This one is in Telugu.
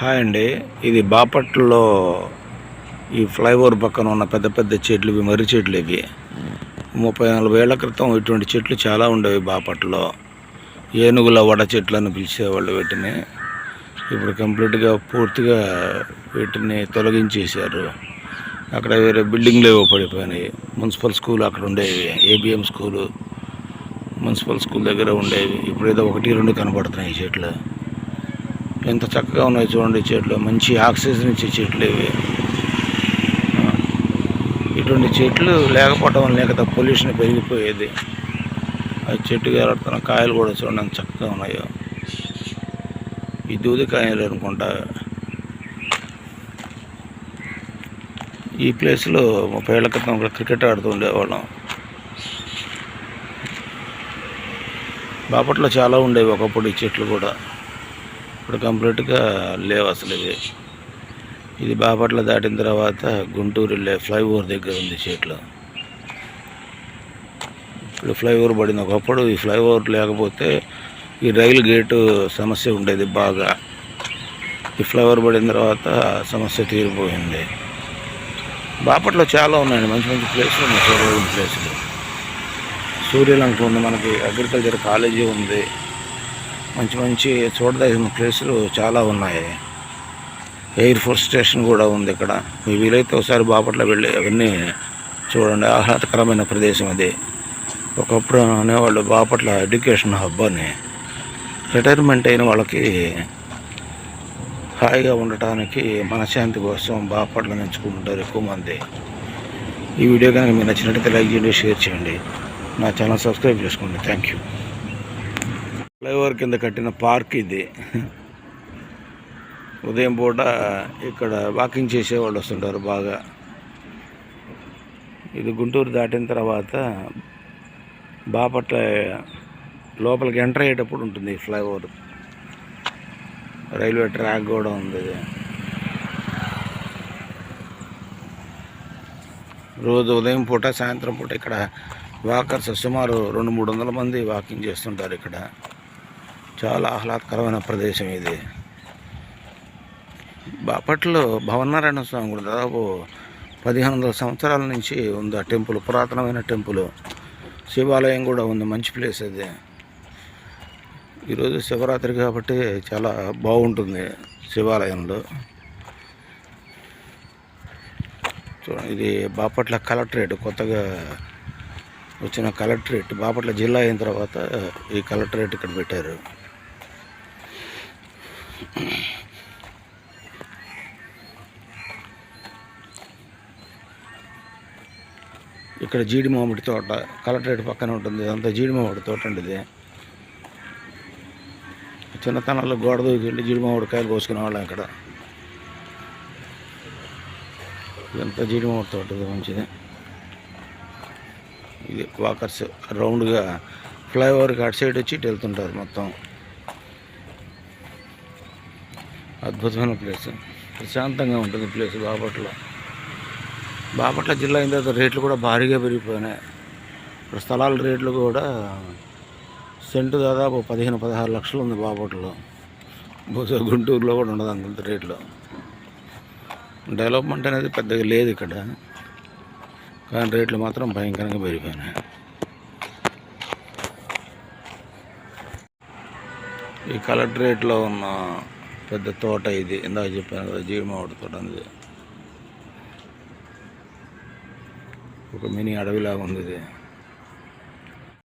హాయ్ అండి. ఇది బాపట్లలో ఈ ఫ్లైఓవర్ పక్కన ఉన్న పెద్ద పెద్ద చెట్లు ఇవి మర్రి చెట్లు ఇవి. ముప్పై నలభై ఏళ్ళ క్రితం ఇటువంటి చెట్లు చాలా ఉండేవి బాపట్లో ఏనుగుల వడ చెట్లు అని పిలిచేవాళ్ళు వీటిని. ఇప్పుడు కంప్లీట్గా పూర్తిగా వీటిని తొలగించేశారు. అక్కడ వేరే బిల్డింగ్లు ఏవో పడిపోయినాయి. మున్సిపల్ స్కూల్ అక్కడ ఉండేవి. ఏబిఎం స్కూలు మున్సిపల్ స్కూల్ దగ్గర ఉండేవి. ఇప్పుడు ఏదో ఒకటి రెండు కనబడుతున్నాయి ఈ చెట్లు. ఎంత చక్కగా ఉన్నాయి చూడండి చెట్లు మంచి ఆక్సిజన్ ఇచ్చే చెట్లు ఇవి. ఇటువంటి చెట్లు లేకపోవడం వల్ల లేక పొల్యూషన్ పెరిగిపోయేది. ఆ చెట్టు ఎలాడుతున్న కాయలు కూడా చూడండి చక్కగా ఉన్నాయో. ఈ దూది కాయలు అనుకుంటా. ఈ ప్లేస్లో ముప్పై ఏళ్ళ క్రితం క్రికెట్ ఆడుతూ ఉండేవాళ్ళం. బాపట్లో చాలా ఉండేవి ఒకప్పుడు ఈ చెట్లు కూడా. ఇప్పుడు కంప్లీట్గా లేవు అసలు ఇది ఇది బాపట్ల దాటిన తర్వాత గుంటూరు వెళ్ళే ఫ్లైఓవర్ దగ్గర ఉంది చెట్లు ఇప్పుడు ఫ్లైఓవర్ పడింది. ఒకప్పుడు ఈ ఫ్లైఓవర్ లేకపోతే ఈ రైలు గేటు సమస్య ఉండేది బాగా. ఈ ఫ్లైఓవర్ పడిన తర్వాత సమస్య తీరిపోయింది. బాపట్లో చాలా ఉన్నాయండి. మంచి మంచి ప్లేసులు ఉన్నాయి. చూడవలసిన ప్లేసులు. సూర్యలంక ఉంది మనకి అగ్రికల్చర్ కాలేజీ ఉంది. మంచి మంచి చూడదగిన ప్లేసులు చాలా ఉన్నాయి. ఎయిర్ ఫోర్స్ స్టేషన్ కూడా ఉంది ఇక్కడ. మీ వీలైతే ఒకసారి బాపట్ల వెళ్ళి అవన్నీ చూడండి. ఆహ్లాదకరమైన ప్రదేశం అది. ఒకప్పుడు అనేవాళ్ళు బాపట్ల ఎడ్యుకేషన్ హబ్ అని. రిటైర్మెంట్ అయిన వాళ్ళకి హాయిగా ఉండటానికి మనశ్శాంతి కోసం బాపట్ల ఎంచుకుంటారు ఎక్కువ మంది. ఈ వీడియో కనుక మీకు నచ్చినట్లయితే లైక్ చేయండి షేర్ చేయండి. నా ఛానల్ సబ్స్క్రైబ్ చేసుకోండి. థ్యాంక్ యూ ఫ్లైఓవర్ కింద కట్టిన పార్క్ ఇది. ఉదయం పూట ఇక్కడ వాకింగ్ చేసేవాళ్ళు వస్తుంటారు బాగా. ఇది గుంటూరు దాటిన తర్వాత బాపట్ల లోపలికి ఎంటర్ అయ్యేటప్పుడు ఉంటుంది ఈ ఫ్లైఓవర్. రైల్వే ట్రాక్ కూడా ఉంది. రోజు ఉదయం పూట సాయంత్రం పూట ఇక్కడ వాకర్స్ సుమారు రెండు మూడు వందల మంది వాకింగ్ చేస్తుంటారు ఇక్కడ. చాలా ఆహ్లాదకరమైన ప్రదేశం ఇది. బాపట్లో భవనారాయణ స్వామి కూడా దాదాపు పదిహేను వందల సంవత్సరాల నుంచి ఉంది ఆ టెంపుల్ పురాతనమైన టెంపుల్. శివాలయం కూడా ఉంది మంచి ప్లేస్ అది. ఈరోజు శివరాత్రి కాబట్టి చాలా బాగుంటుంది శివాలయంలో. ఇది బాపట్ల కలెక్టరేట్ కొత్తగా వచ్చిన కలెక్టరేట్. బాపట్ల జిల్లా అయిన తర్వాత ఈ కలెక్టరేట్ ఇక్కడ పెట్టారు. ఇక్కడ జీడి మామిడి తోట కలెక్టరేట్ పక్కన ఉంటుంది ఇదంతా జీడి మామిడి తోట అండి ఇది. చిన్నతనంలో గోడ దూకిండి జీడి మామిడి కాయలు కోసుకునే వాళ్ళం ఇక్కడ. ఇదంతా జీడి మామిడి తోట ఇది మంచిది. ఇది వాకర్స్ రౌండ్గా ఫ్లైఓవర్కి అటు సైడ్ వచ్చి ఇటు వెళ్తుంటారు మొత్తం. అద్భుతమైన ప్లేస్. ప్రశాంతంగా ఉంటుంది ప్లేస్ బాపట్ల. బాపట్ల జిల్లా అయిన తర్వాత రేట్లు కూడా భారీగా పెరిగిపోయినాయి. ఇప్పుడు స్థలాల రేట్లు కూడా సెంటు దాదాపు పదిహేను పదహారు లక్షలు ఉంది బాపట్లలో. బహుశా గుంటూరులో కూడా ఉండదు అంత రేట్లు. డెవలప్మెంట్ అనేది పెద్దగా లేదు ఇక్కడ. కానీ రేట్లు మాత్రం భయంకరంగా పెరిగిపోయినాయి. ఈ కలెక్టరేట్లో ఉన్న పెద్ద తోట ఇది ఇందాక చెప్పాను కదా జీడిమావిడి తోట అనేది ఒక మినీ అడవిలాగా ఉంది ఇది